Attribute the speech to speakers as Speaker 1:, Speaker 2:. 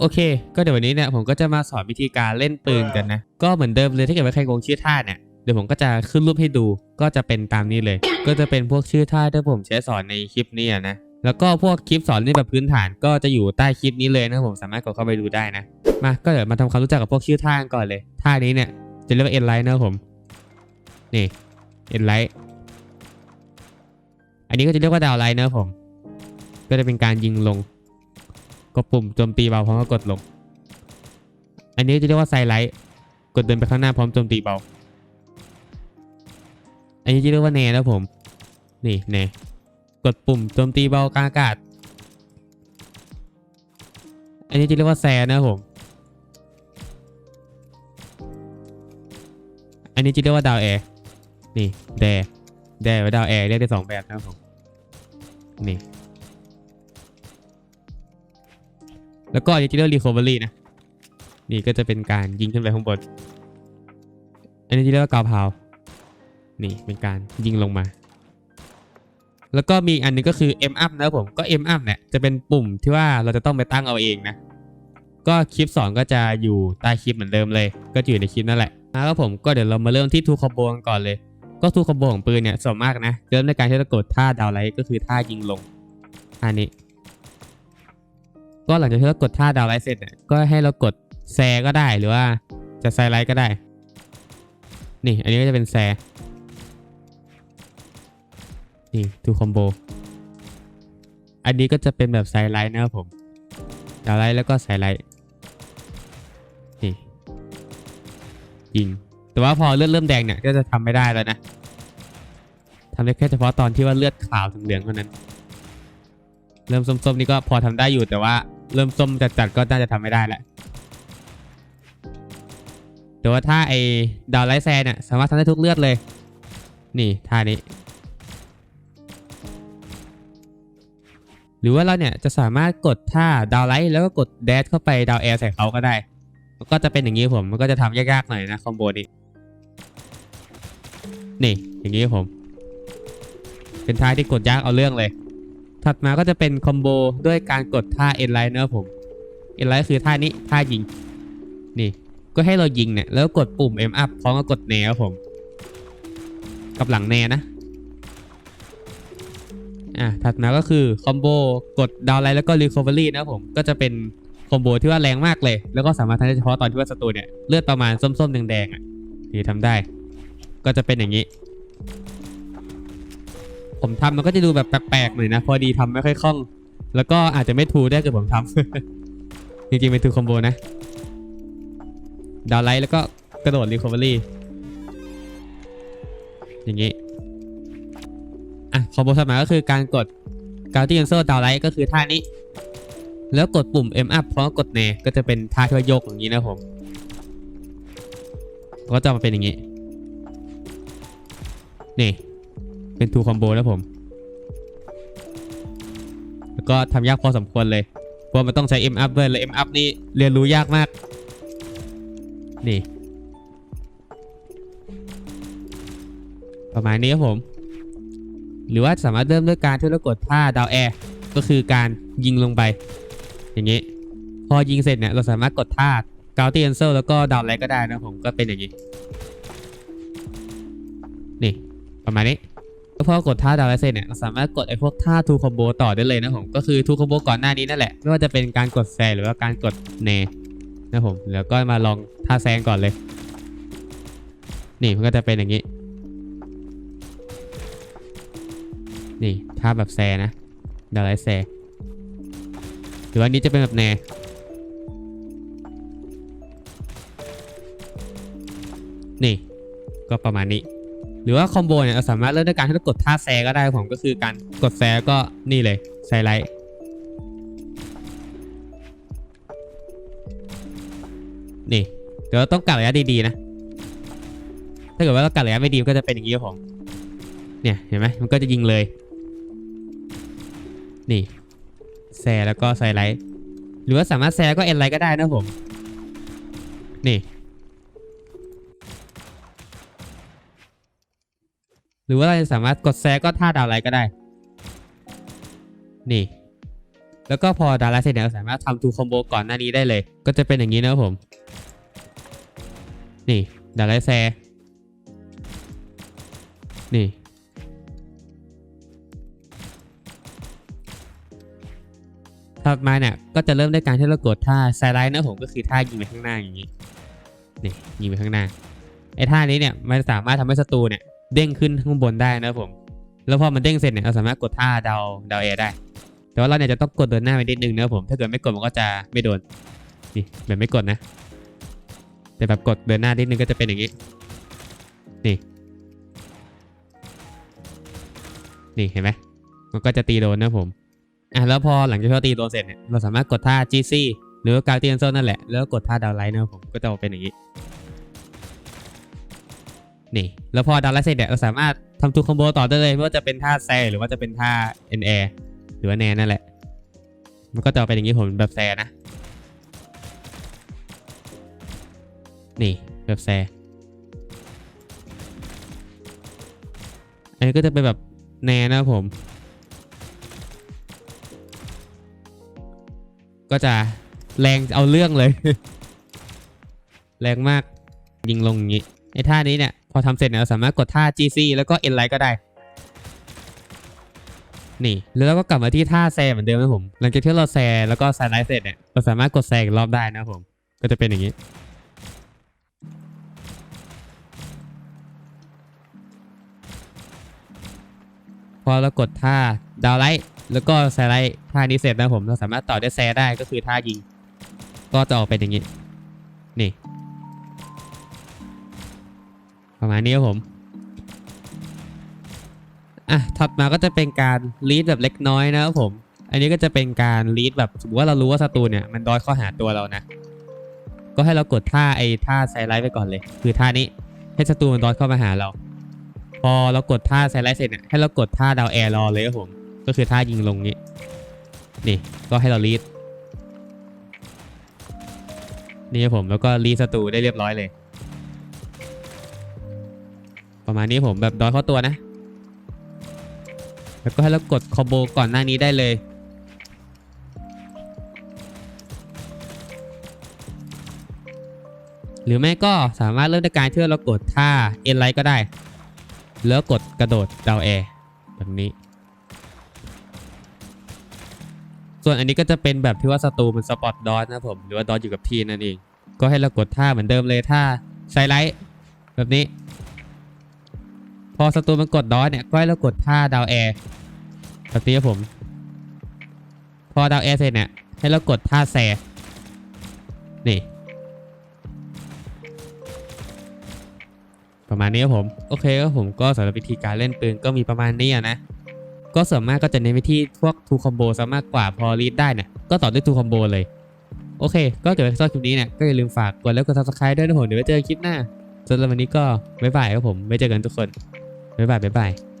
Speaker 1: โอเค ก็เดี๋ยววันนี้เนี่ยผมก็จะมาสอนวิธีการเล่นปืนกันนะ ก็เหมือนเดิมเลยถ้าเกิดว่าใครงงชื่อท่าเนี่ยเดี๋ยวผมก็จะขึ้นรูปให้ดูก็จะเป็นตามนี้เลย ก็จะเป็นพวกชื่อท่าที่ผมใช้สอนในคลิปนี้อะนะแล้วก็พวกคลิปสอนเล่นแบบพื้นฐานก็จะอยู่ใต้คลิปนี้เลยนะผมสามารถกดเข้าไปดูได้นะมาก็เดี๋ยวมาทำความรู้จักกับพวกชื่อท่ากันก่อนเลย ท่านี้เนี่ยจะเรียกว่าเอ็นไลท์นะครับผมนี่เอ็นไลท์อันนี้ก็จะเรียกว่าดาวไลท์นะครับผม ก็จะเป็นการยิงลงก ดปุ่มโจมตีเบาพร้อมกับกดลง อันนี้จะเรียกว่าไซไลท์กดเดินไปข้างหน้าพร้อมโจมตีเบา อันนี้จะเรียกว่าแนนะผม นี่แนกดปุ่มโจมตีเบากลางอากาศ อันนี้จะเรียกว่าแซนะผม อันนี้จะเรียกว่าดาวแอร์ นี่แดแดกับดาวแอร์เรียกได้สองแบบนะครับผม นี่ แล้วก็อันนี้จะเรียกรีคอเวอรี่นะ นี่ก็จะเป็นการยิงขึ้นไปข้างบนอันนี้จะเรียกว่ากาวพาวนี่เป็นการยิงลงมา แล้วก็มีอันหนึงก็คือ M up นะครับผม ก็ M up เนี่ยจะเป็นปุ่มที่ว่าเราจะต้องไปตั้งเอาเองนะ ก็คลิปสอนก็จะอยู่ใต้คลิปเหมือนเดิมเลย ก็อยู่ในคลิปนั่นแหละนะครับผม ก็เดี๋ยวเรามาเริ่มที่ทูคอมโบกันก่อนเลย ก็ทูคอมโบของปืนเนี่ยส่วนมากนะ เริ่มในการที่จะกดท่าดาวไลท์ก็คือท่ายิงลงท่านี้ ก็หลังจากที่เรากดท่าดาวไลท์เสร็จเนี่ยก็ให้เรากดแซก็ได้หรือว่าจะไซไลท์ก็ได้ นี่อันนี้ก็จะเป็นแซนี่ทูคอมโบ อันนี้ก็จะเป็นแบบไซไลท์นะครับผม ดาวไลท์แล้วก็ไซไลท์นี่ยิง แต่ว่าพอเลือดเริ่มแดงเนี่ยก็จะทำไม่ได้แล้วนะทำได้แค่เฉพาะตอนที่ว่าเลือดขาวถึงเหลืองเท่านั้น เริ่มส้มๆนี่ก็พอทำได้อยู่แต่ว่า เริ่มส้มจัดๆก็น่าจะทำไม่ได้แหละแต่ว่าถ้าไอ้ดาวไลท์แซนเนี่ยสามารถทำได้ทุกเลือดเลย นี่ท่านี้ หรือว่าเราเนี่ยจะสามารถกดท่าดาวไลท์แล้วก็กดแดชเข้าไปดาวแอร์ใส่เขาก็ได้ ก็จะเป็นอย่างนี้ผมมันก็จะทำยากๆหน่อยนะคอมโบนี้ นี่อย่างนี้ผม เป็นท่าที่กดยากเอาเรื่องเลย ถัดมาก็จะเป็นคอมโบด้วยการกดท่าเอ็นไลน์นะครับผมเอ็นไลน์คือท่านี้ท่ายิง นี่ก็ให้เรายิงเนี่ยแล้วกดปุ่ม M up พร้อมกับกดแนครับผมกับหลังแนนะอะถัดมาก็คือคอมโบกดดาวไลท์แล้วก็รีคอเวอรี่นะผมก็จะเป็นคอมโบที่ว่าแรงมากเลย แล้วก็สามารถทำได้เฉพาะตอนที่ว่าศัตรูเนี่ยเลือดประมาณส้มๆแดงๆอะนี่ทำได้ ก็จะเป็นอย่างนี้ ผมทำมันก็จะดูแบบแปลกๆหน่อยนะ พอดีทำไม่ค่อยคล่อง แล้วก็อาจจะไม่ทูได้เกิดผมทำจริงๆเป็นทูคอมโบนะ ดาวไลท์แล้วก็กระโดดรีคอเวอรี่อย่างนี้ อะคอมโบถัดมาก็คือการกดกา u ตี้ c อนเซ l ดาวไลท์ก็คือท่านี้ แล้วกดปุ่ม M up พร้อมกับกดเนก็จะเป็นท่าที่ว่าโยกอย่างนี้นะผม ก็จะมาเป็นอย่างนี้ นี่ เป็นทูคอมโบแล้วผม แล้วก็ทำยากพอสมควรเลย เพราะมันต้องใช้ M up ด้วย และ M up นี่เรียนรู้ยากมาก นี่ ประมาณนี้ครับผม หรือว่าสามารถเริ่มด้วยการที่เรากดท่าดาวแอร์ ก็คือการยิงลงไป อย่างนี้ พอยิงเสร็จเนี่ย เราสามารถกดท่า g o u t y a n c e l แล้วก็ดาวไลท์ก็ได้นะผมก็เป็นอย่างนี้ นี่ ประมาณนี้ ก็พอกดท่าดาวไลเสร็จเนี่ยเราสามารถกดไอ้พวกท่าทูคอมโบต่อได้เลยนะผมก็คือทูคอมโบก่อนหน้านี้นั่นแหละไม่ว่าจะเป็นการกดแซงหรือว่าการกดเนนะผมแล้วก็มาลองท่าแซงก่อนเลย นี่มันก็จะเป็นอย่างนี้ นี่ท่าแบบแซนะดาวไลท์แซหรือว่านี้จะเป็นแบบแนนี่ ก็ประมาณนี้ รือว่าคอมโบเนี่ยเราสามารถเริ่มด้วยการที่เรากดท่าแซก็ได้ผมก็คือการกดแซก็นี่เลยไซไลท์นี่เดี๋ยวเราต้องกัดระยะดีๆนะ ถ้าเกิดว่าเรากัดระยะไม่ดีก็จะเป็นอย่างนี้ครับผมเนี่ยเห็นไหมมันก็จะยิงเลย นี่แซแล้วก็ไซไลท์หรือว่าสามารถแซก็เอ็นไลท์ก็ได้นะผม นี่ หรือว่าเราจะสามารถกดแซก็ท่าดาวไลท์ก็ได้ นี่ แล้วก็พอดาราเสร็จเนี่ยเราสามารถทำทูคอมโบก่อนหน้านี้ได้เลย ก็จะเป็นอย่างนี้นะครับผม นี่ดาราแซนี่ ถัดมาเนี่ยก็จะเริ่มด้วยการที่เรากดท่าไซไลท์นะผมก็คือท่ายิงไปข้างหน้าอย่างนี้ นี่ยิงไปข้างหน้า ไอ้ท่านี้เนี่ยมันสามารถทำให้ศัตรูเนี่ย เด้งขึ้นข้างบนได้นะผม แล้วพอมันเด้งเสร็จเนี่ยเราสามารถกดท่าดาวดาวแอได้ แต่ว่าเราเนี่ยจะต้องกดเดินหน้าไปนิดนึงนะผม ถ้าเกิดไม่กดมันก็จะไม่โดน นี่แบบไม่กดนะ แต่แบบกดเดินหน้านิดนึงก็จะเป็นอย่างนี้ นี่ นี่เห็นไหมมันก็จะตีโดนนะผม อะแล้วพอหลังจากที่เราตีโดนเสร็จเนี่ย เราสามารถกดท่า GC หรือว่าการเตียนโซนนั่นแหละ แล้วกดท่าดาวไลท์นะครับผม ก็จะเป็นอย่างนี้ นี่ แล้วพอดาวไลท์เสร็จเนี่ยเราสามารถทำทูคอมโบต่อได้เลยไม่ว่าจะเป็นท่าแซหรือว่าจะเป็นท่า N Air หรือว่าแนนนั่นแหละ มันก็จะออกเป็นอย่างนี้ผมแบบแซนะ นี่แบบแซอันนี้ก็จะเป็นแบบแนนนะผม ก็จะแรงเอาเรื่องเลย แรงมากยิงลงอย่างนี้ไอ้ท่านี้เนี่ย อทำเสร็จเนี่ยเราสามารถกดท่า GC แล้วก็ N Line ก็ได้ นี่ แล้วเราก็กลับมาที่ท่าแซเหมือนเดิมนะผม หลังจากที่เราแซแล้วก็แซไลท์เสร็จเนี่ย เราสามารถกดแซอีกรอบได้นะผม ก็จะเป็นอย่างนี้ พอเรากดท่าดาวไลท์แล้วก็แซไลท์ท่านี้เสร็จนะผม เราสามารถต่อด้แซได้ก็คือท่ายิง ก็จะออกเป็นอย่างนี้ ประมาณนี้ครับผมอะถัดมาก็จะเป็นการลีดแบบเล็กน้อยนะครับผม อันนี้ก็จะเป็นการลีดแบบสมมติว่าเรารู้ว่าศัตรูเนี่ยมันดอยข้าหาตัวเรานะ ก็ให้เรากดท่าไอ้ท่าไซไลท์ไปก่อนเลย คือท่านี้ให้ศัตรูมันดอยเข้ามาหาเรา พอเรากดท่าไซไลท์เสร็จเนี่ยให้เรากดท่าดาวแอร์รอเลยครับผม ก็คือท่ายิงลงนี้นี่ก็ให้เราลีดนี่ครับผมแล้วก็รีสตูได้เรียบร้อยเลย ประมาณนี้ผมแบบดอยเข้าตัวนะ แล้วก็ให้เรากดคอมโบก่อนหน้านี้ได้เลยหรือไม่ก็สามารถเริ่มจากการที่เรากดท่าเอ็นไลท์ก็ได้ แล้วกดกระโดดดาวแอร์แบบนี้ ส่วนอันนี้ก็จะเป็นแบบที่ว่าศัตรูมันสปอตดอทนะผม หรือว่าดอทอยู่กับที่นั่นเอง ก็ให้เรากดท่าเหมือนเดิมเลยท่าไซไลท์แบบนี้ พอศัตรูมันกดดอทเนี่ยก็ให้เรากดท่าดาวแอร์แบบนี้ครับผม พอดาวแอร์เสร็จเนี่ยให้เรากดท่าแซนี่ประมาณนี้ครับผม โอเคครับผมก็สำหรับวิธีการเล่นปืนก็มีประมาณนี้นะ ก็ส่วนมากก็จะเน้นไปที่พวกทูคอมโบซะมากกว่าพอรีดได้เนี่ยก็ต่อด้วยทูคอมโบเลย โอเค ก็เกิดชอบคลิปนี้เนี่ยก็อย่าลืมฝากกดแล้วกด subscribe ด้วยนะผมเดี๋ยวไว้เจอกันคลิปหน้าสำหรับวันนี้ก็บ๊ายบายครับผมไว้เจอกันทุกคน 拜拜拜拜。